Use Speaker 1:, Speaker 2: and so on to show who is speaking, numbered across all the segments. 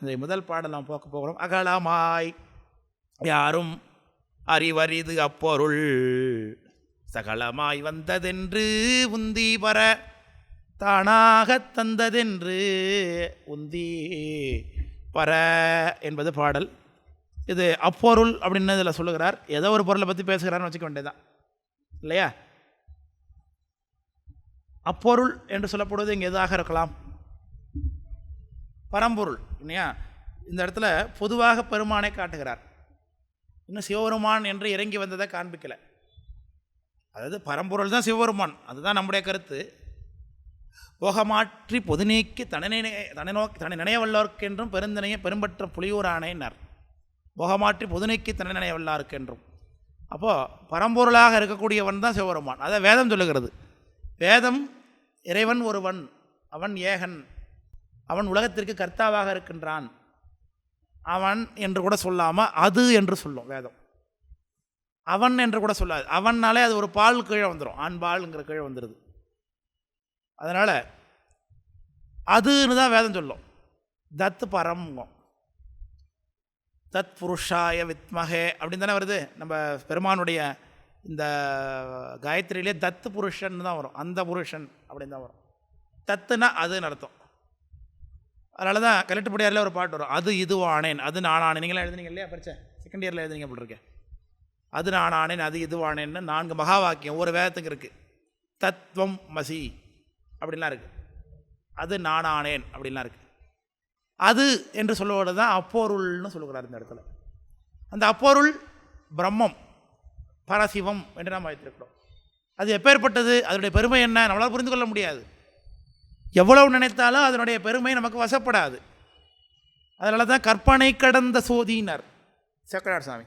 Speaker 1: இந்த முதல் பாடல் நாம் போக்க போகிறோம். அகலமாய் யாரும் அறிவரிது அப்பொருள். சகலமாய் வந்ததென்று உந்தி வர தானாகத் தந்ததென்று உந்தி பர என்பது பாடல். இது அப்பொருள் அப்படின்னு இதில் சொல்லுகிறார். ஏதோ ஒரு பொருளை பற்றி பேசுகிறான்னு வச்சுக்க வேண்டியதான் இல்லையா? அப்பொருள் என்று சொல்லப்படுவது இங்கே எதாக இருக்கலாம்? பரம்பொருள் இல்லையா? இந்த இடத்துல பொதுவாக பெருமானை காட்டுகிறார். இன்னும் சிவபெருமான் என்று இறங்கி வந்ததை காண்பிக்கலை. அதாவது பரம்பொருள் தான் சிவபெருமான் அதுதான் நம்முடைய கருத்து. போகமாற்றி பொது நீக்கி தனி தனி நோக்கி தனி பெருந்தனைய பெரும்பற்ற புலியூரானேன்னார் போகமாற்றி பொது நீக்கி தனி நினையவல்லாருக்கென்றும். அப்போது பரம்பொருளாக இருக்கக்கூடியவன் தான் சிவபெருமான். அதை வேதம் சொல்லுகிறது. வேதம் இறைவன் ஒருவன் அவன் ஏகன். அவன் உலகத்திற்கு கர்த்தாவாக இருக்கின்றான். அவன் என்று கூட சொல்லாமல் அது என்று சொல்லும் வேதம். அவன் என்று கூட சொல்லாது. அவன்னாலே அது ஒரு பால் கீழே வந்துடும் ஆண் பால்ங்கிற கீழே வந்துடுது அதனால் அதுன்னு தான் வேதம் சொல்லும். தத் பரம்ங்கும் தத் புருஷாய வித்மகே அப்படின்னு தானே வருது. நம்ம பெருமானுடைய இந்த காயத்ரியிலே தத்து புருஷன் தான் வரும். அந்த புருஷன் அப்படின்னு தான் வரும். தத்துனா அதுன்னு அர்த்தம். அதனால தான் கலெக்டர்படியாரில் ஒரு பாட்டு வரும். அது இதுவானேன் அது நானானேன் நீங்களாம் எழுதுனீங்க இல்லையா? படிச்ச செகண்ட் இயரில் எழுதுனீங்க அப்படி இருக்கேன் அது நானானேன் அது இதுவானேன்னு நான்கு மகா வாக்கியம் ஒரு வேதத்துக்கு இருக்குது தத்துவம் மசி. அப்படின்லாம் இருக்குது அது நானானேன் அப்படின்லாம் இருக்குது அது என்று சொல்லுவது தான் அப்பொருள்னு சொல்லுகிறார் இந்த இடத்துல. அந்த அப்பொருள் பிரம்மம் பரசிவம் என்று நாம் வைத்திருக்கிறோம் அது எப்பேற்பட்டது? அதனுடைய பெருமை என்ன? நம்மளால் புரிந்து கொள்ள முடியாது. எவ்வளவு நினைத்தாலும் அதனுடைய பெருமை நமக்கு வசப்படாது. அதனால தான் கற்பனை கடந்த சோதியினர். சேக்கடார் சாமி.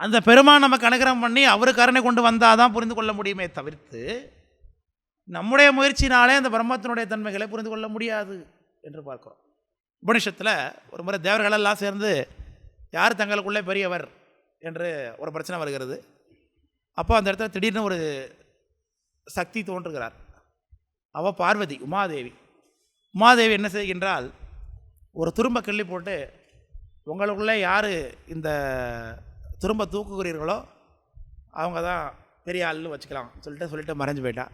Speaker 1: அந்த பெருமான் நமக்கு அனுகிரகம் பண்ணி அவர் கருணை கொண்டு வந்தால் தான் புரிந்து கொள்ள முடியுமே தவிர்த்து நம்முடைய முயற்சினாலே அந்த பிரம்மத்தினுடைய தன்மைகளை புரிந்து கொள்ள முடியாது என்று பார்க்கிறோம். உபனிஷத்தில் ஒரு முறை தேவர்களெல்லாம் சேர்ந்து யார் தங்களுக்குள்ளே பெரியவர்? என்று ஒரு பிரச்சனை வருகிறது. அப்போ அந்த இடத்துல திடீர்னு ஒரு சக்தி தோன்றுகிறார். அவ பார்வதி உமாதேவி. உமாதேவி என்ன செய்கின்றால் ஒரு துரும்ப கிள்ளி போட்டு உங்களுக்குள்ளே யார் இந்த துரும்ப தூக்குகிறீர்களோ அவங்க தான் பெரிய ஆள்னு வச்சுக்கலாம். சொல்லிட்டு சொல்லிட்டு மறைஞ்சு போயிட்டா.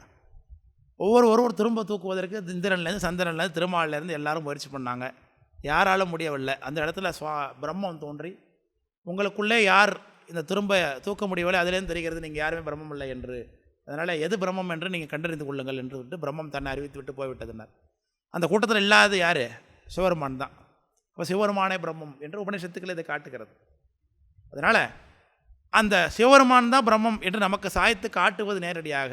Speaker 1: ஒவ்வொரு ஒருவர் திரும்ப தூக்குவதற்கு இந்திரன்லேருந்து சந்திரன்லேருந்து திருமாலிலேருந்து எல்லாரும் முயற்சி பண்ணாங்க. யாராலும் முடியவில்லை. அந்த இடத்துல சுவா பிரம்மம் தோன்றி உங்களுக்குள்ளே யார் இந்த திரும்ப தூக்க முடியவில்லை? அதுலேருந்து தெரிகிறது நீங்கள் யாருமே பிரம்மம் இல்லை என்று அதனால் எது பிரம்மம் என்று நீங்கள் கண்டறிந்து கொள்ளுங்கள் என்று விட்டு பிரம்மம் தன்னை அறிவித்து விட்டு போய்விட்டதுனார். அந்த கூட்டத்தில் இல்லாத யார்? சிவபெருமான் தான். அப்போ சிவபெருமானே பிரம்மம் என்று உபநிஷத்துக்கள் இதை காட்டுகிறது. அதனால் அந்த சிவபெருமான் தான் பிரம்மம் என்று நமக்கு சாய்த்து காட்டுவது நேரடியாக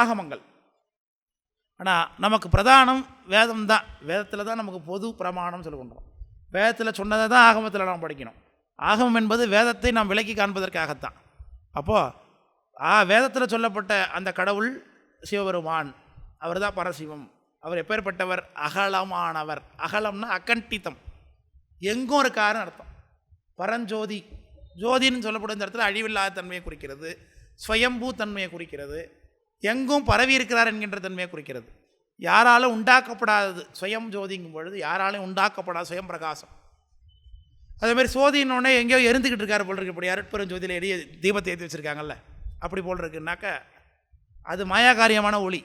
Speaker 1: ஆகமங்கள். ஆனால் நமக்கு பிரதானம் வேதம் தான். வேதத்தில் தான் நமக்கு பொது பிரமாணம் சொல்லுகின்றோம் வேதத்தில் சொன்னதை தான் ஆகமத்தில் நாம் படிக்கணும். ஆகமம் என்பது வேதத்தை நாம் விலக்கி காண்பதற்காகத்தான். அப்போது ஆ வேதத்தில் சொல்லப்பட்ட அந்த கடவுள் சிவபெருமான். அவர் தான் பரசிவம். அவர் எப்பேற்பட்டவர்? அகலமானவர். அகலம்னா அகண்டித்தம். எங்கும் இருக்காருன்னு அர்த்தம். பரஞ்சோதி. ஜோதின்னு சொல்லப்படும் இந்த இடத்துல அழிவில்லாத தன்மையை குறிக்கிறது. ஸ்வயம்பூ தன்மையை குறிக்கிறது. எங்கும் பரவி இருக்கிறார் என்கின்ற தன்மையை குறிக்கிறது. யாராலும் உண்டாக்கப்படாதது. சுயம் ஜோதிங்கும் பொழுது யாராலும் உண்டாக்கப்படாத சுயம் பிரகாசம். அதேமாதிரி சோதினோடனே எங்கேயோ எரிந்துக்கிட்டு இருக்காரு போல் இருக்கு. இப்படி அருட்பெரும் ஜோதியில் எரிய தீபத்தை ஏற்றி வச்சுருக்காங்கல்ல. அப்படி போல் இருக்குனாக்க அது மாயாகாரியமான ஒளி.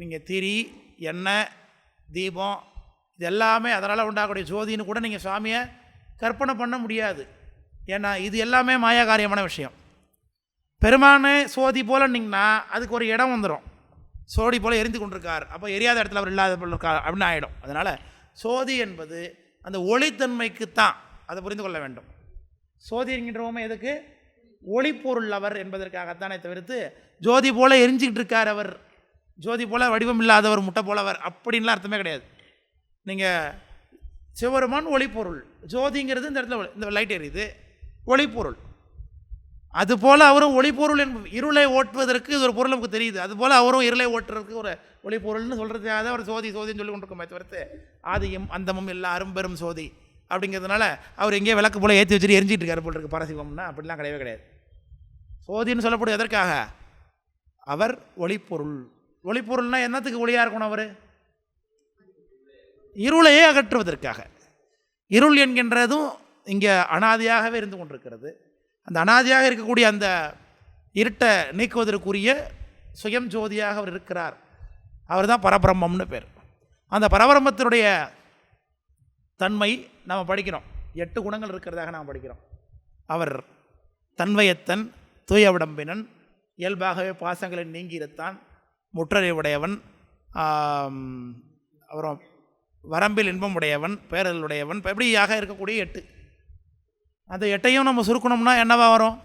Speaker 1: நீங்கள் திரி எண்ணெய் தீபம் இது எல்லாமே அதனால் உண்டாகக்கூடிய ஜோதின்னு கூட நீங்கள் சுவாமியை கற்பனை பண்ண முடியாது. ஏன்னா இது எல்லாமே மாயாகாரியமான விஷயம். பெருமானே சோதி போலன்னிங்கன்னா அதுக்கு ஒரு இடம் வந்துடும் சோடி போல் எரிந்து கொண்டிருக்கார். அப்போ எரியாத இடத்துல அவர் இல்லாத போல் இருக்கார் அப்படின்னு ஆகிடும் அதனால் சோதி என்பது அந்த ஒளித்தன்மைக்கு தான் அதை புரிந்து கொள்ள வேண்டும். சோதி என்கின்றவோமே எதுக்கு? ஒளிப்பொருள் அவர் என்பதற்காகத்தானே தவிர்த்து ஜோதி போல எரிஞ்சிக்கிட்டு இருக்கார் அவர். ஜோதி போல வடிவம் இல்லாதவர் முட்டை போலவர் அப்படின்லாம் அர்த்தமே கிடையாது. நீங்கள் சிவருமான் ஒளிப்பொருள். ஜோதிங்கிறது இந்த இடத்துல இந்த லைட் எரியுது. ஒளிப்பொருள். அதுபோல் அவரும் ஒளிப்பொருள் என்பது இருளை ஓட்டுவதற்கு இது ஒரு பொருள் நமக்கு தெரியுது. அதுபோல் அவரும் இருளை ஓட்டுறதுக்கு ஒரு ஒளிப்பொருள்னு சொல்கிறதுக்காக தான் அவர் சோதி சோதின்னு சொல்லி கொண்டிருக்கோமே தவிர்த்து ஆதியும் அந்தமும் இல்லை அரும்பெரும் சோதி அப்படிங்கிறதுனால அவர் எங்கேயோ விளக்கு போல் ஏற்றி வச்சுட்டு எரிஞ்சிட்டு இருக்காரு போல் இருக்கு. பரசிவம்னா அப்படிலாம் கிடையவே கிடையாது. சோதின்னு சொல்லப்படுவது எதற்காக? அவர் ஒளிப்பொருள். ஒளிப்பொருள்னா என்னத்துக்கு ஒளியாக இருக்கணும் அவர்? இருளையே அகற்றுவதற்காக. இருள் என்கின்றதும் இங்கே அனாதியாகவே இருந்து கொண்டிருக்கிறது. அந்த அனாதியாக இருக்கக்கூடிய அந்த இருட்டை நீக்குவதற்குரிய சுயம் ஜோதியாக அவர் இருக்கிறார். அவர் தான் பரபிரம்மம்னு பேர். அந்த பரபிரம்மத்தினுடைய தன்மை நாம் படிக்கிறோம். எட்டு குணங்கள் இருக்கிறதாக நாம் படிக்கிறோம். அவர் தன்வயத்தன் தூயவிடம்பினன் இயல்பாகவே பாசங்களை நீங்கியிருத்தான் முற்றறை உடையவன் அப்புறம் வரம்பில் இன்பம் உடையவன் பேரல் உடையவன் இப்படியாக இருக்கக்கூடிய எட்டு. அந்த எட்டையும் நம்ம சுருக்கணும்னா என்னவா வரும்?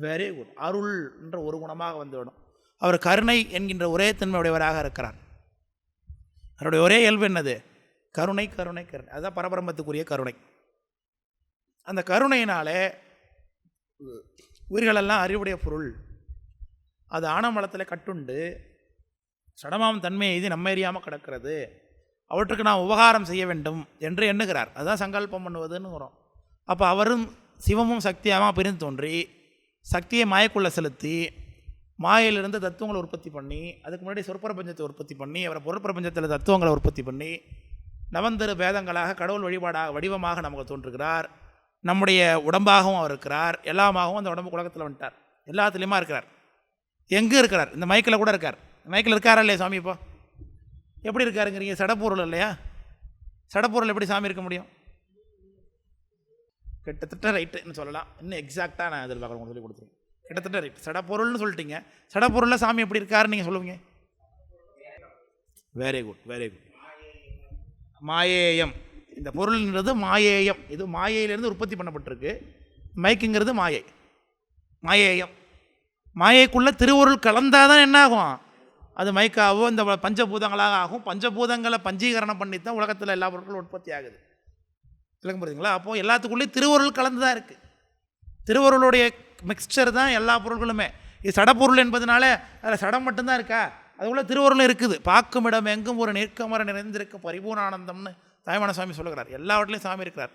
Speaker 1: வெரி குட் அருள் என்ற ஒரு குணமாக வந்துவிடும். அவர் கருணை என்கின்ற ஒரே தன்மையுடையவராக இருக்கிறார். அவருடைய ஒரே இயல்பு என்னது? கருணை கருணை கருணை. அதுதான் பரபிரம்மத்துக்குரிய கருணை. அந்த கருணையினாலே உயிர்களெல்லாம் அறிவுடைய பொருள். அது ஆனமலத்தில் கட்டுண்டு சடமாம் தன்மையை இது நம்ம எறியாமல் கிடக்கிறது. அவற்றுக்கு நாம் உபகாரம் செய்ய வேண்டும் என்று எண்ணுகிறார். அதுதான் சங்கல்பம் பண்ணுவதுன்னு வரும். அப்போ அவரும் சிவமும் சக்தியாகவும் பிரிந்து தோன்றி சக்தியை மாயக்குள்ளே செலுத்தி மாயிலிருந்து தத்துவங்களை உற்பத்தி பண்ணி அதுக்கு முன்னாடி சொற்பிரபஞ்சத்தை உற்பத்தி பண்ணி அவரை பொருள் பிரபஞ்சத்தில் தத்துவங்களை உற்பத்தி பண்ணி நவந்திரு வேதங்களாக கடவுள் வழிபாடாக வடிவமாக நமக்கு தோன்றுகிறார். நம்முடைய உடம்பாகவும் அவர் இருக்கிறார். எல்லாமாகவும் அந்த உடம்பு உலகத்தில் வந்துட்டார். எல்லாத்துலேயுமா இருக்கிறார். எங்கே இருக்கிறார்? இந்த மைக்கில் கூட இருக்கார். மைக்கில் இருக்காரா இல்லையா சாமி இப்போ? எப்படி இருக்காருங்கிறீங்க? சடப்பொருள் இல்லையா? சடப்பொருள் எப்படி சாமி இருக்க முடியும்? கிட்டத்தட்ட ரைட்டுன்னு சொல்லலாம். இன்னும் எக்ஸாக்டாக நான் அதில் உங்களுக்கு சொல்லி கொடுத்துருவேன். கிட்டத்தட்ட ரைட் சடப்பொருள்னு சொல்லிட்டீங்க. சடப்பொருளில் சாமி எப்படி இருக்காருன்னு நீங்கள் சொல்லுவீங்க. வெரி குட் வெரி குட் மாயேயம். இந்த பொருள்ன்றது மாயேயம். இது மாயையிலேருந்து உற்பத்தி பண்ணப்பட்டிருக்கு. மைக்குங்கிறது மாயை. மாயேயம். மாயைக்குள்ளே திருவொருள் கலந்தால் தான் என்னாகும்? அது மைக்காவோ இந்த பஞ்சபூதங்களாக ஆகும். பஞ்சபூதங்களை பஞ்சீகரணம் பண்ணி தான் உலகத்தில் எல்லா பொருட்களும் உற்பத்தி ஆகுது. விளக்கம் புரியுதுங்களா? அப்போது எல்லாத்துக்குள்ளேயும் திருவருள் கலந்து தான் இருக்குது திருவருளுடைய மிக்சர் தான் எல்லா பொருட்களுமே இது சடப்பொருள் என்பதனால அதில் சடம் மட்டும்தான் இருக்கா? அதுக்குள்ளே திருவருளும் இருக்குது. பார்க்கும் இடம் எங்கும் ஒரு நிற்கமர நிறைந்திருக்கும். பரிபூர்ண ஆனந்தம்னு தாய்மான சுவாமி சொல்லுகிறார். எல்லாவற்றிலையும் சாமி இருக்கிறார்.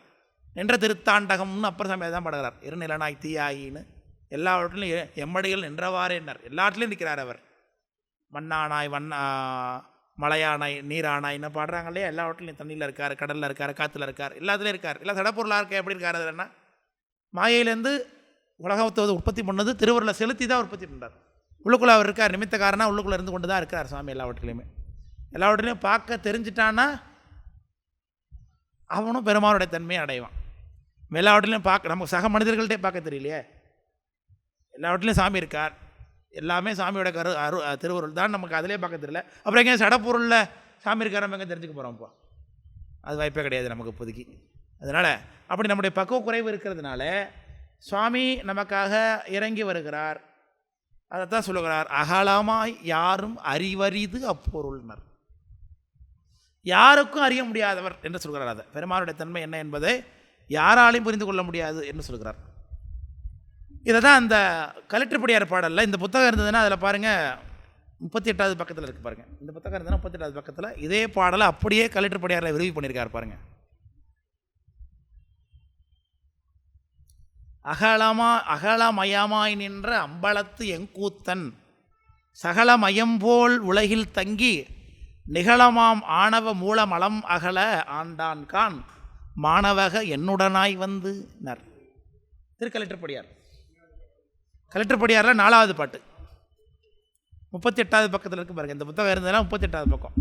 Speaker 1: நின்ற திருத்தாண்டகம்னு அப்புறம் சாமி தான் பாடுகிறார். இருநிலனாய் தீயாயின்னு. எல்லாவற்றிலும் எ- எம்மடிகள் நின்றவாறேன்னார் என்னார் எல்லாவற்றிலையும் நிற்கிறார் அவர். மண்ணானாய் வண்ணா மலையானாய் நீரானாய்னு பாடுறாங்க இல்லையா? எல்லாவற்றிலையும் தண்ணியில் இருக்கார் கடலில் இருக்கார் காற்றுல இருக்கார் எல்லாத்துலேயும் இருக்கார் எல்லா சடப்பொருளாக இருக்க எப்படி இருக்கார் அது மாயையிலேருந்து உலகத்தை உற்பத்தி பண்ணது திருவருளை செலுத்தி தான் உற்பத்தி பண்ணுறார் உள்ளுக்குள்ளே அவர் இருக்கார். நிமித்த காரணம் உள்ளுக்குள்ளே இருந்து கொண்டு தான் இருக்கிறார் சாமி எல்லாவற்றிலையுமே எல்லாவற்றிலையும் பார்க்க தெரிஞ்சிட்டான்னா அவனும் பெருமானுடைய தன்மையை அடைவான். எல்லாவற்றிலையும் பார்க்க நம்ம சக மனிதர்கள்ட்டே பார்க்க தெரியலையே. எல்லாவற்றிலையும் சாமி இருக்கார். எல்லாமே சாமியோட கரு அரு திருவருள் தான் நமக்கு அதிலே பார்க்க தெரியல. அப்புறம் எங்கேயும் சடப்பொருளில் சாமி இருக்கார் நம்ம எங்கே தெரிஞ்சுக்க போகிறோம்ப்பா அது வாய்ப்பே கிடையாது நமக்கு இப்போதைக்கு. அதனால் அப்படி நம்முடைய பக்குவ குறைவு இருக்கிறதுனால சுவாமி நமக்காக இறங்கி வருகிறார். அதைத்தான் சொல்லுகிறார் அகலமாய் யாரும் அறிவறிது அப்பொருள்னர். யாருக்கும் அறிய முடியாதவர் என்று சொல்கிறார் அதை. பெருமானுடைய தன்மை என்ன என்பதை யாராலையும் புரிந்து கொள்ள முடியாது என்று சொல்கிறார். இதை தான் அந்த கலெக்டர்படியார் பாடலில் இந்த புத்தகம் இருந்ததுன்னா அதில் பாருங்கள் முப்பத்தி எட்டாவது பக்கத்தில் இருக்குது பாருங்கள் இந்த புத்தகம் இருந்ததுன்னா முப்பத்தி எட்டாவது பக்கத்தில் இதே பாடலை அப்படியே கலெக்டர்படியாரில் விரிவு பண்ணியிருக்கார் பாருங்கள் அகலமா அகலமயமாய் நின்ற அம்பலத்து எங்கூத்தன். சகலமயம்போல் உலகில் தங்கி நிகழமாம் ஆணவ மூலமலம் அகல ஆண்டான்கான் மாணவக என்னுடனாய் வந்து நர் திரு கலெக்டர்படியார் கலெக்டர்படியாரில் நாலாவது பாட்டு. முப்பத்தி எட்டாவது பக்கத்தில் இருக்கு பாருங்கள் இந்த புத்தகம் இருந்ததுன்னா முப்பத்தி எட்டாவது பக்கம்.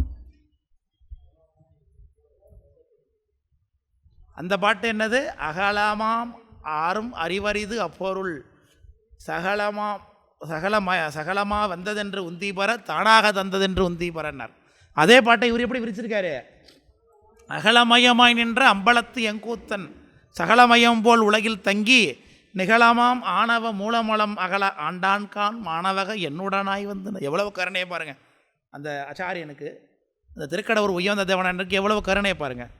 Speaker 1: அந்த பாட்டு என்னது? அகலமாம் ஆறும் அறிவறிது அப்பொருள். சகலமா சகலம சகலமாக வந்ததென்று உந்தீபர தானாக தந்ததென்று உந்தீபரன்னார் அதே பாட்டை இவர் எப்படி விரிச்சிருக்காரு? அகலமயமாய் நின்ற அம்பலத்து எங்கூத்தன் சகலமயம் போல் உலகில் தங்கி நிகழமாம் ஆணவ மூலமலம் அகல ஆண்டான்கான் மாணவக என்னுடனாய் வந்து எவ்வளவு கருணையை பாருங்கள் அந்த ஆச்சாரியனுக்கு அந்த திருக்கடவுர் உயர்ந்த தேவனனுக்கு எவ்வளவு கருணையை பாருங்கள்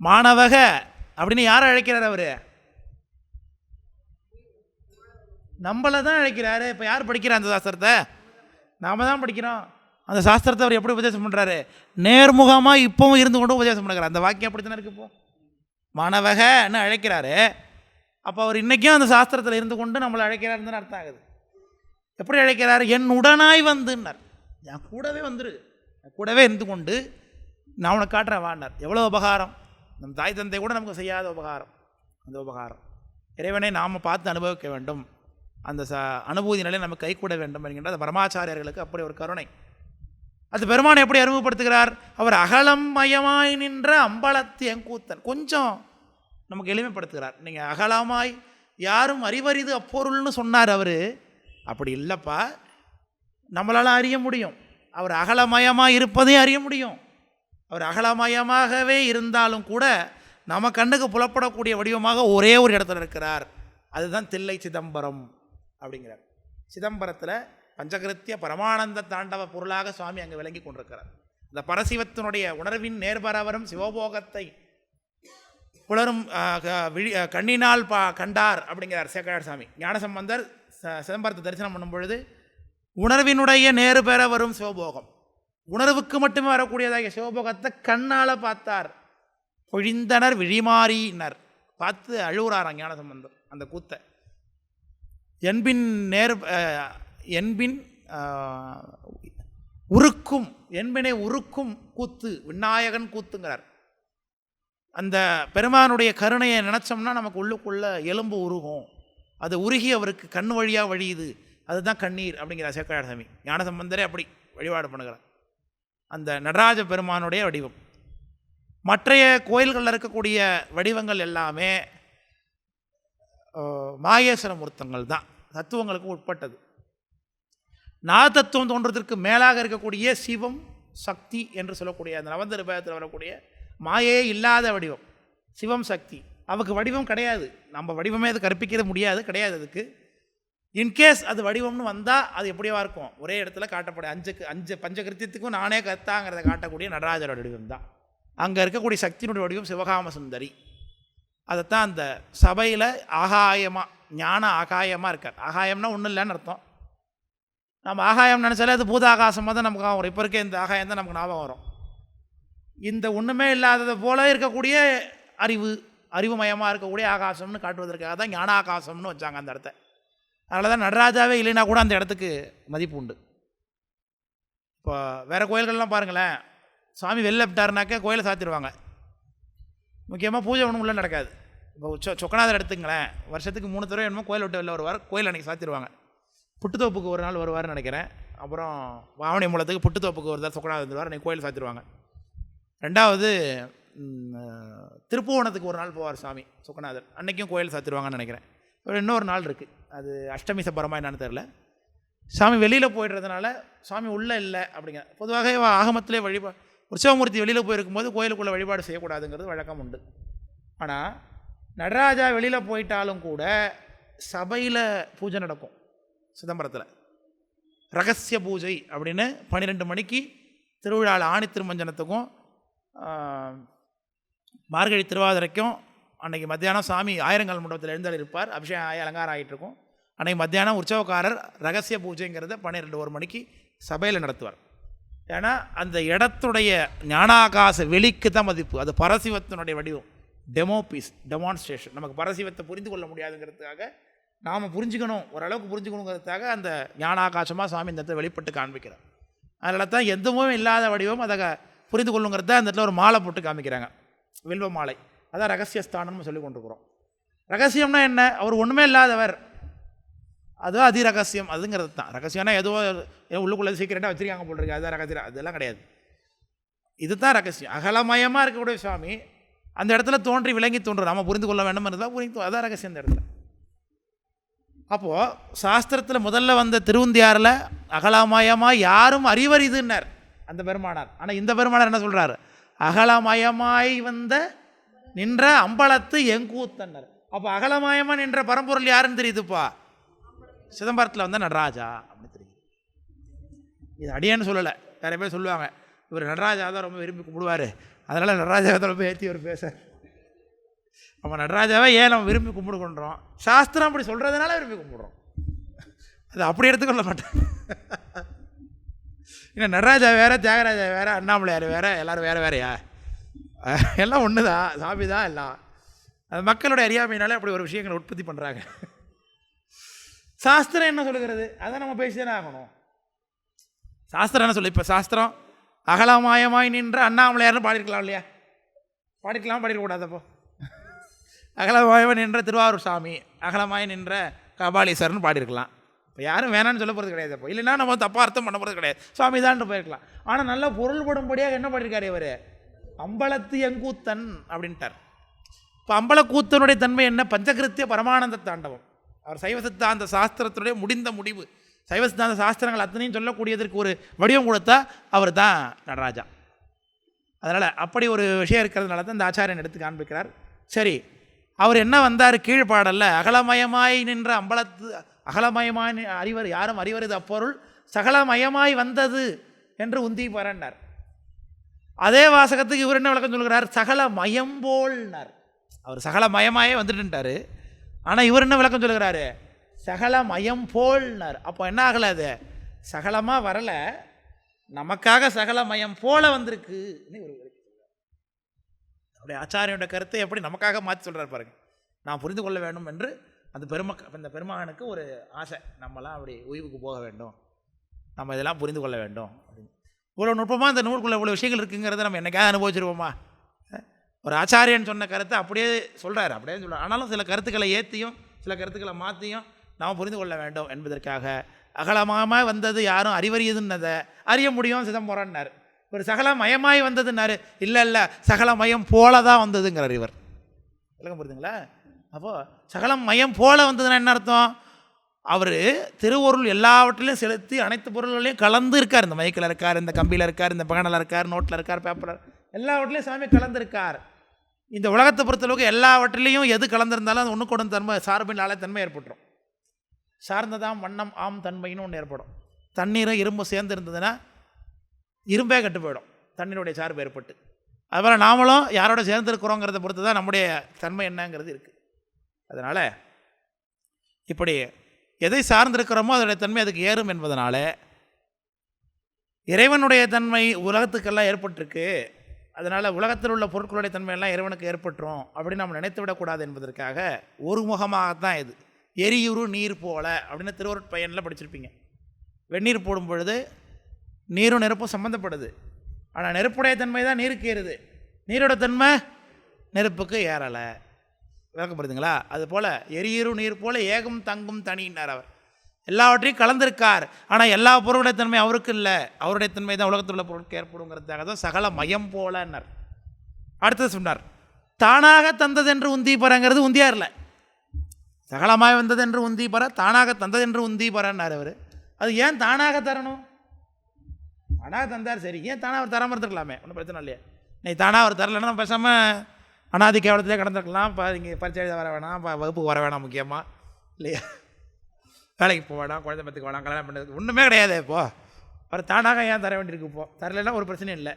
Speaker 1: மாணவக அப்படின்னு யாரை அழைக்கிறார் அவர்? நம்மளை தான் அழைக்கிறாரு. இப்போ யார் படிக்கிறா அந்த சாஸ்திரத்தை? நாம் தான் படிக்கிறோம். அந்த சாஸ்திரத்தை அவர் எப்படி உபதேசம் பண்ணுறாரு நேர்முகமாக இப்போவும் இருந்து கொண்டு உபதேசம் பண்ணுறாரு அந்த வாக்கியம் அப்படி தானே இருக்கு இப்போ? மாணவகன்னு அழைக்கிறாரு. அப்போ அவர் இன்றைக்கும் அந்த சாஸ்திரத்தில் இருந்து கொண்டு நம்மளை அழைக்கிறாருன்னு அர்த்தம் ஆகுது. எப்படி அழைக்கிறார்? என் உடனாய் வந்துன்னார். என் கூடவே வந்துரு. கூடவே இருந்து கொண்டு நான் உனக்கு காட்டுறேன் வாண்டார் எவ்வளோ உபகாரம்? நம் தாய் தந்தை கூட நமக்கு செய்யாத உபகாரம். அந்த உபகாரம். இறைவனை நாம் பார்த்து அனுபவிக்க வேண்டும். அந்த ச அனுபூதினாலே நம்ம நமக்கு கைகூட வேண்டும் என்கின்ற அந்த பரமாச்சாரியர்களுக்கு அப்படி ஒரு கருணை. அது பெருமானை எப்படி அறிமுகப்படுத்துகிறார்? அவர் அகலம் மயமாய் நின்ற அம்பலத்து எங்கூத்தன் கொஞ்சம் நமக்கு எளிமைப்படுத்துகிறார். நீங்கள் அகலமாய் யாரும் அறிவறிது அப்பொருள்னு சொன்னார் அவர். அப்படி இல்லைப்பா. நம்மளால் அறிய முடியும். அவர் அகலமயமாக இருப்பதையும் அறிய முடியும். அவர் அகலமயமாகவே இருந்தாலும் கூட நம்ம கண்ணுக்கு புலப்படக்கூடிய வடிவமாக ஒரே ஒரு இடத்துல இருக்கிறார். அதுதான் தில்லை சிதம்பரம். அப்படிங்கிறார். சிதம்பரத்தில் பஞ்சகிருத்திய பரமானந்த தாண்டவ பொருளாக சுவாமி அங்கே விளங்கி கொண்டிருக்கிறார். இந்த பரசிவத்தினுடைய உணர்வின் நேர்பரவரும் சிவபோகத்தை புலரும் க- விழி கண்ணினால் பா கண்டார் அப்படிங்கிறார் சேக்கரார் சாமி ஞானசம்பந்தர் ச- சிதம்பரத்தை தரிசனம் பண்ணும் பொழுது உணர்வினுடைய நேரு பெற வரும் சிவபோகம். உணர்வுக்கு மட்டுமே வரக்கூடியதாகிய சிவபோகத்தை கண்ணால் பார்த்தார். பொழிந்தனர் விழிமாறினர் பார்த்து அழுவுறாராம் ஞானசம்பந்தர் அந்த கூத்தை. என்பின் நேர் என்பின் உருக்கும் என்பினை உருக்கும் கூத்து விநாயகன் கூத்துங்கிறார். அந்த பெருமானுடைய கருணையை நினச்சோம்னா நமக்கு உள்ளுக்குள்ளே எலும்பு உருகும். அது உருகி அவருக்கு கண் வழியாக வழியுது. அதுதான் கண்ணீர் அப்படிங்கிறார் சேக்கராட சாமி ஞானசம்பந்தரே அப்படி வழிபாடு பண்ணுகிறார். அந்த நடராஜ பெருமானுடைய வடிவம். மற்றைய கோயில்களில் இருக்கக்கூடிய வடிவங்கள் எல்லாமே அஹ், மூர்த்தங்கள் தான். தத்துவங்களுக்கு உட்பட்டது. நாதத்துவம் தோன்றதற்கு மேலாக இருக்கக்கூடிய சிவம் சக்தி என்று சொல்லக்கூடிய அந்த நவந்த ரூபாயத்தில் வரக்கூடிய மாயே இல்லாத வடிவம். சிவம் சக்தி. அவருக்கு வடிவம் கிடையாது. நம்ம வடிவமே அது கற்பிக்க முடியாது கிடையாது அதுக்கு. இன்கேஸ் அது வடிவம்னு வந்தால் அது எப்படியோ இருக்கும்? ஒரே இடத்துல காட்டப்படும் அஞ்சுக்கு அஞ்சு பஞ்சகிருத்தியத்துக்கும் நானே கத்தாங்கிறத காட்டக்கூடிய நடராஜரோட வடிவம் தான் அங்கே இருக்கக்கூடிய சக்தியினுடைய வடிவம் சிவகாம சுந்தரி அதைத்தான் அந்த சபையில் ஆகாயமாக ஞான ஆகாயமாக இருக்கார். ஆகாயம்னா ஒன்றும் இல்லைன்னு அர்த்தம். நம்ம ஆகாயம் நினச்சாலே அது பூத ஆகாசமாக தான் நமக்கு ஆகும். வரும் இப்போ இருக்க இந்த ஆகாயம் தான் நமக்கு ஞாபகம் வரும். இந்த ஒன்றுமே இல்லாதது போல இருக்கக்கூடிய அறிவு அறிவுமயமாக இருக்கக்கூடிய ஆகாசம்னு காட்டுவதற்காக தான் ஞான ஆகாசம்னு வச்சாங்க அந்த இடத்த. அதனால தான் நடராஜாவே இல்லைன்னா கூட அந்த இடத்துக்கு மதிப்பு உண்டு. இப்போ வேறு கோயில்கள்லாம் பாருங்களேன். சாமி வெளில விட்டாருனாக்க கோயிலை சாத்திடுவாங்க. முக்கியமாக பூஜை ஒன்றும் உள்ளே நடக்காது. இப்போ சொ சொக்கநாதர் எடுத்துங்களேன். வருஷத்துக்கு மூணு தடவை என்னமோ கோயில் விட்டு வெளில வருவார். கோயில் அன்றைக்கி சாத்திடுவாங்க. புட்டுத்தோப்புக்கு ஒரு நாள் வருவார்னு நினைக்கிறேன். அப்புறம் வாவணி மூலத்துக்கு புட்டுத்தோப்புக்கு ஒரு தான் சொக்கநாதர் வந்துடுவார் அன்றைக்கி கோயில் சாத்திடுவாங்க. ரெண்டாவது திருப்புவனத்துக்கு ஒரு நாள் போவார் சாமி சொக்கநாதர். அன்றைக்கும் கோயில் சாத்திடுவாங்கன்னு நினைக்கிறேன். அப்புறம் இன்னொரு நாள் இருக்குது அது அஷ்டமி சப்பரமா என்னென்னு தெரில சாமி வெளியில் போயிடுறதுனால சாமி உள்ளே இல்லை அப்படிங்க. பொதுவாக ஆகமத்திலே வழிபா உற்சவமூர்த்தி வெளியில் போயிருக்கும்போது கோயிலுக்குள்ளே வழிபாடு செய்யக்கூடாதுங்கிறது வழக்கம் உண்டு ஆனால் நடராஜா வெளியில் போயிட்டாலும் கூட சபையில் பூஜை நடக்கும் சிதம்பரத்தில். ரகசிய பூஜை அப்படின்னு பன்னிரெண்டு மணிக்கு திருவிழாவில் ஆணி திருமஞ்சனத்துக்கும் மார்கழி திருவாதிரைக்கும் அன்றைக்கி மத்தியானம் சாமி ஆயிரங்கால் மண்டபத்தில் எழுந்தால் இருப்பார். அபிஷேகம் ஆகி அலங்காரம் ஆகிட்டு இருக்கும். அன்னைக்கு மத்தியானம் உற்சவக்காரர் ரகசிய பூஜைங்கிறத பன்னிரெண்டு ஒரு மணிக்கு சபையில் நடத்துவார். ஏன்னா அந்த இடத்துடைய ஞானாகாச வெளிக்கு தான் மதிப்பு. அது பரசிவத்தினுடைய வடிவம். டெமோ பீஸ் டெமான்ஸ்ட்ரேஷன் நமக்கு பரசிவத்தை புரிந்து கொள்ள முடியாதுங்கிறதுக்காக நாம் புரிஞ்சுக்கணும். ஓரளவுக்கு புரிஞ்சுக்கணுங்கிறதுக்காக அந்த ஞானாகாசமாக சாமி இந்த இடத்துல வெளிப்பட்டு காண்பிக்கிறார். அதனால தான் எதுவும் இல்லாத வடிவம் அதை புரிந்து புரிந்து கொள்ளுங்கிறத அந்த இடத்துல ஒரு மாலை போட்டு காமிக்கிறாங்க. வில்வ மாலை. அதான் ரகசியஸ்தானம்னு சொல்லி கொண்டிருக்கிறோம். ரகசியம்னா என்ன? அவர் ஒன்றுமே இல்லாதவர். அது அதி ரகசியம் அதுங்கிறது தான். ரகசியம்னா ஏதோ உள்ளுக்குள்ளே சீக்கிரட்டாக வச்சிருக்காங்க போல் இருக்கு அதுதான் ரகசியம். அதெல்லாம் கிடையாது. இதுதான் ரகசியம். அகலமயமாக இருக்கக்கூடிய சுவாமி அந்த இடத்துல தோன்றி விளங்கி தோன்றும் நம்ம புரிந்து கொள்ள வேண்டும் இருந்தால் புரிந்து அதான் ரகசியம் அந்த இடத்துல. அப்போது சாஸ்திரத்தில் முதல்ல வந்த திருவுந்தியாரில் அகலமயமாக யாரும் அறிவறிதுன்னர் அந்த பெருமானார். ஆனால் இந்த பெருமானார் என்ன சொல்கிறாரு அகலமயமாய் வந்த நின்ற அம்பலத்து எங்கூத்தன்னர். அப்போ அகலமயமாக நின்ற பரம்பொருள் யாருன்னு தெரியுதுப்பா? சிதம்பரத்தில் வந்த நடராஜா அப்படின்னு தெரியும். இது அடியேன்னு சொல்லலை. நிறைய பேர் சொல்லுவாங்க. இவர் நடராஜா தான் ரொம்ப விரும்பி கும்பிடுவார். அதனால் நடராஜாவை தான் ரொம்ப ஏற்றி அவர் பேச நம்ம நடராஜாவை ஏன் நம்ம விரும்பி கும்பிடுக்கொன்றோம் சாஸ்திரம் அப்படி சொல்கிறதுனால விரும்பி கும்பிடுறோம். அது அப்படி எடுத்துக்கொள்ள மாட்டேன் ஏன்னா நடராஜா வேறு தியாகராஜா வேறு அண்ணாமலையார் வேறு எல்லாரும் வேறு வேறையா? எல்லாம் ஒன்று தான் சாமி தான் எல்லாம். அது மக்களோட அறியாமையினாலே அப்படி ஒரு விஷயங்களை உற்பத்தி பண்ணுறாங்க சாஸ்திரம் என்ன சொல்லுகிறது? அதை நம்ம பேசி தானே ஆகணும். சாஸ்திரம் என்ன சொல்லு இப்போ சாஸ்திரம் அகலமாயமாய் நின்ற அண்ணாமலையார்னு பாடிருக்கலாம் இல்லையா? பாடிக்கலாம் பாடிடக்கூடாதப்போ அகலமாயமாய் நின்ற திருவாரூர் சாமி அகலமாய் நின்ற கபாலீஸ்வரன் பாடிருக்கலாம் இப்போ யாரும் வேணான்னு சொல்ல போகிறது கிடையாது அப்போ. இல்லைன்னா நம்ம தப்பாக அர்த்தம் பண்ண போகிறது கிடையாது. சுவாமி தான் போயிருக்கலாம். ஆனால் நல்லா பொருள்படும்படியாக என்ன பண்ணியிருக்காரு இவர்? அம்பலத்து எங்கூத்தன் அப்படின்ட்டார். இப்போ அம்பலக்கூத்தனுடைய தன்மை என்ன? பஞ்சகிருத்திய பரமானந்த தாண்டவம். அவர் சைவ சித்தாந்த சாஸ்திரத்துடைய முடிந்த முடிவு. சைவ சித்தாந்த சாஸ்திரங்கள் அத்தனையும் சொல்லக்கூடியதற்கு ஒரு வடிவம் கொடுத்தா அவர் தான் நடராஜா. அதனால் அப்படி ஒரு விஷயம் இருக்கிறதுனால தான் இந்த ஆச்சாரியன் எடுத்து காண்பிக்கிறார். சரி அவர் என்ன வந்தார் கீழ்ப்பாடல்ல? அகலமயமாய் நின்ற அம்பலத்து அகலமயமாய் அறிவர் யாரும் அறிவருது அப்பொருள் சகலமயமாய் வந்தது என்று உந்தி பரண்டார் அதே வாசகத்துக்கு இவர் என்ன விளக்கம் சொல்கிறார்? சகல மயம்போல்னார் அவர் சகல மயமாயே வந்துட்டுன்ட்டார். ஆனால் இவர் என்ன விளக்கம் சொல்லுகிறாரு? சகல மயம் போல்னார். அப்போ என்ன ஆகலை அது? சகலமாக வரலை. நமக்காக சகல மயம் போல வந்திருக்கு. அப்படியே அவருடைய ஆச்சாரியோட கருத்தை எப்படி நமக்காக மாற்றி சொல்கிறார் பாருங்க. நான் புரிந்து கொள்ள வேண்டும் என்று அந்த பெருமக்க இந்த பெருமகனுக்கு ஒரு ஆசை. நம்மலாம் அப்படி ஓய்வுக்கு போக வேண்டும். நம்ம இதெல்லாம் புரிந்து கொள்ள வேண்டும் அப்படின்னு. இவ்வளோ நுட்பமாக இந்த நூலுக்குள்ள இவ்வளோ விஷயங்கள் இருக்குங்கிறத நம்ம என்னைக்காவது அனுபவிச்சிருவோமா? ஒரு ஆச்சாரியன் சொன்ன கருத்தை அப்படியே சொல்கிறாரு அப்படியே சொல்கிறார் ஆனாலும் சில கருத்துக்களை ஏற்றியும் சில கருத்துக்களை மாற்றியும் நாம் புரிந்து கொள்ள வேண்டும் என்பதற்காக அகலமாக வந்தது யாரும் அறிவறியதுன்னதை அறிய முடியும் சிதம்பரம்னார் ஒரு சகலமயமாய் வந்ததுன்னாரு. இல்லை இல்லை சகலமயம் போல தான் வந்ததுங்கிறார் இவர். விளக்கம் புரியுதுங்களா? அப்போது சகலம் மயம் போல வந்ததுன்னா என்ன அர்த்தம்? அவர் திருவொருள் எல்லாவற்றிலையும் செலுத்தி அனைத்து பொருள்களையும் கலந்து இருக்கார். இந்த மைக்கில் இருக்கார் இந்த கம்பியில் இருக்கார் இந்த பகனில் இருக்கார் நோட்டில் இருக்கார் பேப்பரில் எல்லாவற்றிலையும் சாமி கலந்துருக்கார் இந்த உலகத்தை பொறுத்தளவுக்கு எல்லாவற்றிலையும் எது கலந்திருந்தாலும் அது ஒன்று கொண்டு தன்மை சார்பினால தன்மை ஏற்பட்டுரும். சார்ந்ததாம் வண்ணம் ஆம் தன்மைன்னு ஒன்று ஏற்படும். தண்ணீரும் இரும்பும் சேர்ந்து இருந்ததுன்னா இரும்பே கட்டு போயிடும். தண்ணீருடைய சார்பு ஏற்பட்டு. அதுபோல் நாமளும் யாரோட சேர்ந்துருக்கிறோங்கிறத பொறுத்து தான் நம்முடைய தன்மை என்னங்கிறது இருக்குது அதனால் இப்படி எதை சார்ந்திருக்கிறோமோ அதனுடைய தன்மை அதுக்கு ஏறும் என்பதனால இறைவனுடைய தன்மை உலகத்துக்கெல்லாம் ஏற்பட்டிருக்கு. அதனால் உலகத்தில் உள்ள பொருட்களுடைய தன்மையெல்லாம் இறைவனுக்கு ஏற்பட்டுரும் அப்படின்னு நம்ம நினைத்து விடக்கூடாது என்பதற்காக ஒரு முகமாகத்தான் இது. எரியுரு நீர் போல அப்படின்னு திருவருட்பயனில் படிச்சிருப்பீங்க. வெந்நீர் போடும் பொழுது நீரும் நெருப்பும் சம்மந்தப்படுது ஆனால் நெருப்புடைய தன்மை தான் நீருக்கு ஏறுது. நீரோட தன்மை நெருப்புக்கு ஏறலை. விளக்கப்படுதுங்களா அதுபோல் எரியுரு நீர் போல ஏகம் தங்கும் தனின்னார் அவர். எல்லாவற்றையும் கலந்திருக்கார். ஆனால் எல்லா பொருளுடைய தன்மை அவருக்கு இல்லை அவருடைய தன்மை தான் உலகத்தில் உள்ள பொருளுக்கு ஏற்படுங்கிறதுக்காக தான் சகல மயம் போலன்னார். அடுத்தது சொன்னார் தானாக தந்ததென்று உந்தி பரங்கிறது உந்தியார் இல்லை சகலமாய் வந்தது என்று பர தானாக தந்ததென்று உந்தி பரன்னார் அவர். அது ஏன் தானாக தரணும்? தானாக தந்தார் சரி. ஏன் தானாக அவர் தராமல் இருந்திருக்கலாமே? ஒன்றும் பிரச்சனை இல்லையா. நீ தானாக அவர் தரலைன்னா நம்ம பேசாமல் அனாதி கேவலத்திலே கடந்திருக்கலாம். இப்போ இங்கே பரிச்சை எழுத வர வேணாம் வகுப்புக்கு வர வேணாம் முக்கியமாக இல்லையா? வேலைக்கு போக வேணாம் குழந்தை பத்துக்கு வேணாம் கல்யாணம் பண்ணுறதுக்கு ஒன்றுமே கிடையாது இப்போ அவர் தானாக ஏன் தர வேண்டியிருக்கு இப்போது தரலைன்னா ஒரு பிரச்சனையும் இல்லை.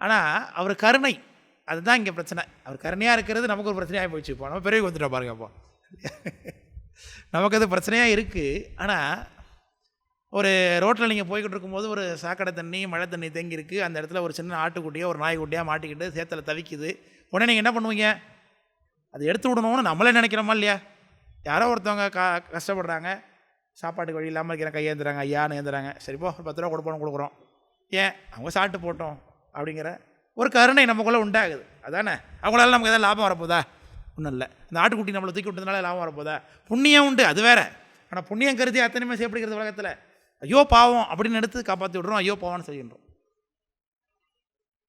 Speaker 1: ஆனால் அவர் கருணை. அதுதான் இங்கே பிரச்சனை. அவர் கருணையாக இருக்கிறது நமக்கு ஒரு பிரச்சனையாக போயிடுச்சு இப்போ நம்ம பெரிய வந்துட்டோம் பாருங்க இப்போ நமக்கு அது பிரச்சனையாக இருக்குது ஆனால் ஒரு ரோட்டில் நீங்கள் போய்கிட்டு இருக்கும்போது ஒரு சாக்கடை தண்ணி மழை தண்ணி தேங்கி இருக்குது அந்த இடத்துல ஒரு சின்ன ஆட்டுக்குட்டியோ ஒரு நாய்க்குட்டியாக மாட்டிக்கிட்டு சேத்தில் தவிக்குது. உடனே நீங்கள் என்ன பண்ணுவீங்க? அது எடுத்து விடணும்னு நம்மளே நினைக்கிறோமா இல்லையா? யாரோ ஒருத்தவங்க கா கஷ்டப்படுறாங்க. சாப்பாட்டுக்கு வழி இல்லாமல் இருக்கிற கையேந்துறாங்க ஐயான்னு ஏந்துறாங்க. சரிப்போ ஒரு பத்து ரூபா கொடுப்போம் கொடுக்குறோம். ஏன்? அவங்க சாப்பிட்டு போட்டோம் அப்படிங்கிற ஒரு கருணை நமக்குள்ளே உண்டாகுது. அதானே? அவங்களால நமக்கு எதாவது லாபம் வரப்போதா? ஒன்றும் இல்லை. இந்த ஆட்டுக்குட்டி நம்மளை தூக்கி விட்டதுனால லாபம் வரப்போதா? புண்ணியம் உண்டு அது வேற. ஆனால் புண்ணியம் கருதி அத்தனையுமே செய்யப்படுகிறது உலகத்தில். ஐயோ பாவம் அப்படின்னு எடுத்து காப்பாற்றி விட்றோம் ஐயோ பாவம்னு செய்கின்றோம்.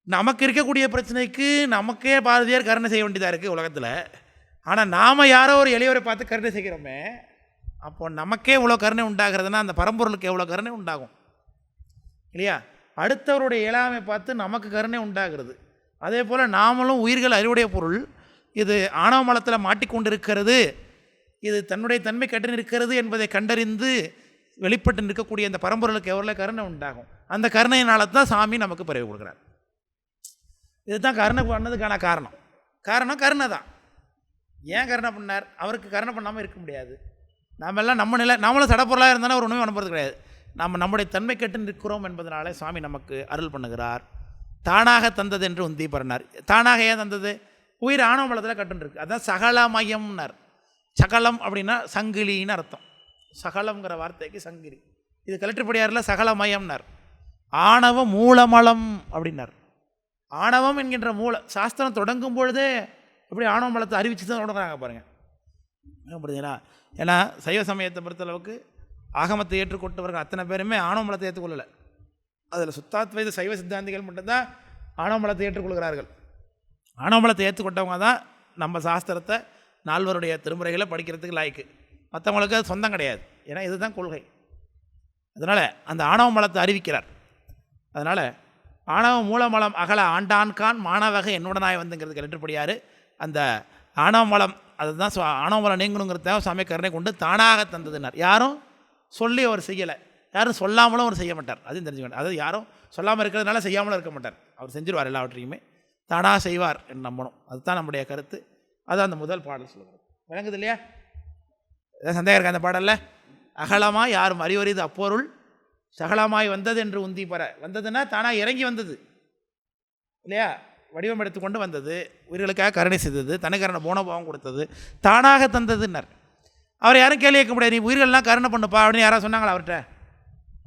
Speaker 1: நமக்கு இருக்கக்கூடிய பிரச்சனைக்கு நமக்கே பாரதியார் கருணை செய்ய வேண்டியதாக இருக்குது உலகத்தில். ஆனால் நாம் யாரோ ஒரு எளியவரை பார்த்து கருணை செய்கிறோமே அப்போது நமக்கே இவ்வளோ கருணை உண்டாகிறதுனா அந்த பரம்பொருளுக்கு எவ்வளோ கருணை உண்டாகும்? இல்லையா? அடுத்தவருடைய இயலாமை பார்த்து நமக்கு கருணை உண்டாகிறது. அதே போல் நாமளும் உயிர்கள் அறிவுடைய பொருள். இது ஆணவ மலத்தில் மாட்டிக்கொண்டிருக்கிறது. இது தன்னுடைய தன்மை கட்டு நிற்கிறது என்பதை கண்டறிந்து வெளிப்பட்டு நிற்கக்கூடிய அந்த பரம்பொருளுக்கு எவ்வளோ கருணை உண்டாகும்? அந்த கருணையினால தான் சாமி நமக்கு பிறகு கொடுக்குறார். இதுதான் கருணை பண்ணதுக்கான காரணம். காரணம் கருணை தான். ஏன் கருணை பண்ணார்? அவருக்கு கருணை பண்ணாமல் இருக்க முடியாது. நாமெல்லாம் நம்ம நிலை நம்மளும் சடப்பொருளாக இருந்தாலும் ஒரு உணவு அனுப்புறது கிடையாது. நம்ம நம்முடைய தன்மை கெட்டு நிற்கிறோம் என்பதனாலே சுவாமி நமக்கு அருள் பண்ணுகிறார். தானாக தந்தது என்று உந்தி பறனார் தானாக ஏன் தந்தது? உயிர் ஆணவ பலத்தில் கட்டுருக்கு அதான் சகலமயம்னார். சகலம் அப்படின்னா சங்கிலின்னு அர்த்தம். சகலம்ங்கிற வார்த்தைக்கு சங்கிலி. இது கலெக்டர்படியாரில் சகலமயம்னார். ஆணவ மூலமலம் அப்படின்னார். ஆணவம் என்கின்ற மூல சாஸ்திரம் தொடங்கும் பொழுதே எப்படி ஆணவ மலத்தை அறிவிச்சு தான் தொடங்குறாங்க பாருங்கள் என்ன புரியுதுங்களா ஏன்னா சைவ சமயத்தை பொறுத்தளவுக்கு ஆகமத்தை ஏற்றுக்கொண்டவர்கள் அத்தனை பேருமே ஆணவமலத்தை ஏற்றுக்கொள்ளலை. அதில் சுத்தாத்வைத சைவ சித்தாந்திகள் மட்டும்தான் ஆணவமலத்தை ஏற்றுக்கொள்கிறார்கள். ஆணவமலத்தை ஏற்றுக்கொண்டவங்க தான் நம்ம சாஸ்திரத்தை நால்வருடைய திருமுறைகளை படிக்கிறதுக்கு லாய்க்கு. மற்றவங்களுக்கு அது சொந்தம் கிடையாது. ஏன்னா இதுதான் கொள்கை. அதனால் அந்த ஆணவ மலத்தை அறிவிக்கிறார். அதனால் ஆணவ மூலமலம் அகல ஆண்டான்கான் மாணவகை என்னுடனாய் வந்துங்கிறது எழுட்டுப்படியார் அந்த ஆணவ அதுதான் சுவா- ஆணவ நீங்கணுங்கிறத சாமி கருணை கொண்டு தானாக தந்ததுனார். யாரும் சொல்லி அவர் செய்யலை. யாரும் சொல்லாமலும் அவர் செய்ய மாட்டார். அதையும் தெரிஞ்சுக்கணும் அதாவது யாரும் சொல்லாமல் இருக்கிறதுனால செய்யாமலும் இருக்க மாட்டார். அவர் செஞ்சிருவார் எல்லாவற்றையுமே. தானாக செய்வார் என்று நம்பணும். அதுதான் நம்முடைய கருத்து. அது அந்த முதல் பாடல் சொல்லுவார் விளங்குது இல்லையா? ஏதாவது சந்தேகம் இருக்கா அந்த பாடலில்? அகலமாய் யாரும் அறிவறிது அப்பொருள். சகலமாய் வந்தது என்று உந்தி பெற வந்ததுன்னா தானாக இறங்கி வந்தது. இல்லையா? வடிவம் எடுத்துக்கொண்டு வந்தது. உயிர்களுக்காக கருணை செய்தது. தனக்கரண போனபாவம் கொடுத்தது. தானாக தந்ததுன்னர். அவர் யாரும் கேள்வி கேட்க முடியாது. நீ உயிர்கள்லாம் கருணை பண்ணுப்பா அப்படின்னு யாராவது சொன்னாங்களா அவர்கிட்ட?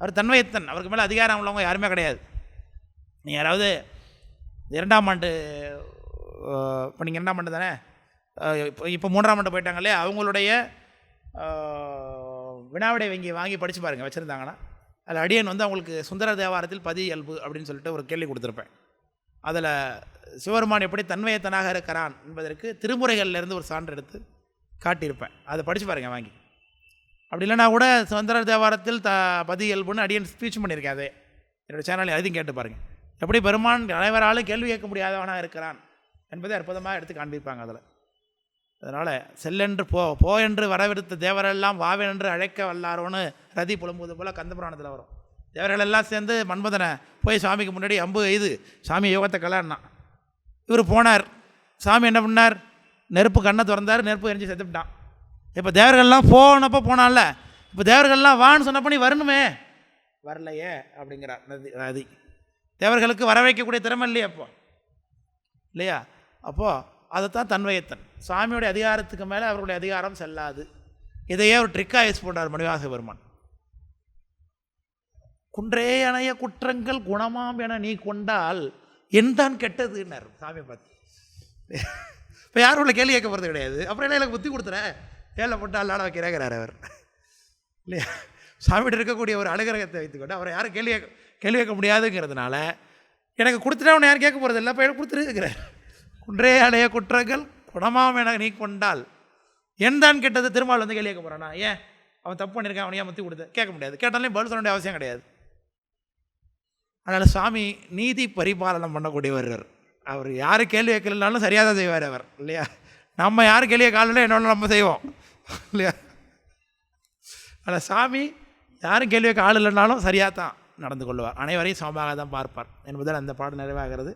Speaker 1: அவர் தன்வயத்தன். அவருக்கு மேலே அதிகாரம் உள்ளவங்க யாருமே கிடையாது. நீ யாராவது இரண்டாம் ஆண்டு இப்போ நீங்கள் இரண்டாம் ஆண்டு தானே? இப்போ இப்போ மூன்றாம் ஆண்டு போயிட்டாங்களே அவங்களுடைய வினாவிடை வங்கி வாங்கி படித்து பாருங்கள் வச்சுருந்தாங்கன்னா அதில் அடியன் வந்து அவங்களுக்கு சுந்தர தேவாரத்தில் பதி இயல்பு அப்படின்னு சொல்லிட்டு ஒரு கேள்வி கொடுத்துருப்பேன். அதில் சிவருமான் எப்படி தன்மையத்தனாக இருக்கிறான் என்பதற்கு திருமுறைகள்ல இருந்து ஒரு சான்று எடுத்து காட்டியிருப்பேன். அதை படித்து பாருங்க வாங்கி. அப்படி இல்லைனா கூட சுதந்திர தேவாரத்தில் த பதி இயல்புன்னு அடியன் ஸ்பீச் பண்ணியிருக்கேன் அதே. என்னோடய சேனலில் அதையும் கேட்டு பாருங்கள் எப்படி பெருமான் அனைவராலும் கேள்வி கேட்க முடியாதவனாக இருக்கிறான் என்பதை அற்புதமாக எடுத்து காண்பிப்பாங்க அதில். அதனால் செல்லென்று போ போ என்று வரவிருத்த தேவரெல்லாம் வாவென்று அழைக்க வல்லாரோன்னு ரதி புலம்புவது போல் கந்தபுராணத்தில் வரும். தேவர்கள் எல்லாம் சேர்ந்து மன்மதனை போய் சாமிக்கு முன்னாடி அம்பு எய்து சாமி யோகத்தை கலாடினான் இவர் போனார். சாமி என்ன பண்ணார்? நெருப்பு கண்ணை திறந்தார் நெருப்பு எரிஞ்சு செத்துவிட்டான் இப்போ தேவர்கள்லாம் போனப்போ போனான்ல இப்போ தேவர்கள்லாம் வான்னு சொன்னப்போ நீ வரணுமே. வரலையே அப்படிங்கிறார் நதி நதி. தேவர்களுக்கு வர வைக்கக்கூடிய திறமை இல்லையா அப்போ. இல்லையா? அப்போது அதைத்தான் தன்வயத்தன். சாமியோடைய அதிகாரத்துக்கு மேலே அவருடைய அதிகாரம் செல்லாது. இதையே ஒரு ட்ரிக்காக யூஸ் பண்ணுறார் மணிவாச பெருமான் குன்றே அணைய குற்றங்கள் குணமாம் என நீ கொண்டால் என்தான் கெட்டதுன்னார். சாமி பார்த்து. இப்போ யாரும் உள்ள கேள்வி கேட்க போகிறது கிடையாது. அப்புறம் என்ன எனக்கு புத்தி கொடுத்துற? ஏழை போட்டு அல்லாட வைக்கிறாங்கிறார் அவர். இல்லையா? சாமிகிட்ட இருக்கக்கூடிய ஒரு அனுகிரகத்தை வைத்துக்கொண்டு அவரை யாரும் கேள்வி கேட்க கேள்வி கேட்க முடியாதுங்கிறதுனால எனக்கு கொடுத்துட்டா அவனை யாரும் கேட்க போகிறது இல்லை. இப்போ எனக்கு கொடுத்துருக்குறார் குன்றே அடைய குற்றங்கள் குணமாம் என நீ கொண்டால் என்தான் கெட்டது? திருமால் வந்து கேள்வி கேட்க போகிறானா ஏன்? அவன் தப்பு பண்ணியிருக்கான் அவனையா முத்தி கொடுத்து. கேட்க முடியாது. கேட்டாலும் பதில் சொல்ல வேண்டிய அவசியம் கிடையாது. அதனால் சாமி நீதி பரிபாலனம் பண்ணக்கூடியவர் அவர். அவர் யார் கேள்வி கேட்கலனாலும் சரியாக தான் செய்வார் அவர் இல்லையா? நம்ம யார் கேள்வியை காலையில் என்னோட நம்ம செய்வோம் இல்லையா? அதில் சாமி யாரும் கேள்வி கேட்க ஆள் இல்லைனாலும் சரியாக தான் நடந்து கொள்வார். அனைவரையும் சமமாக தான் பார்ப்பார். என்பதால் அந்த பாடம் நிறைவாகிறது.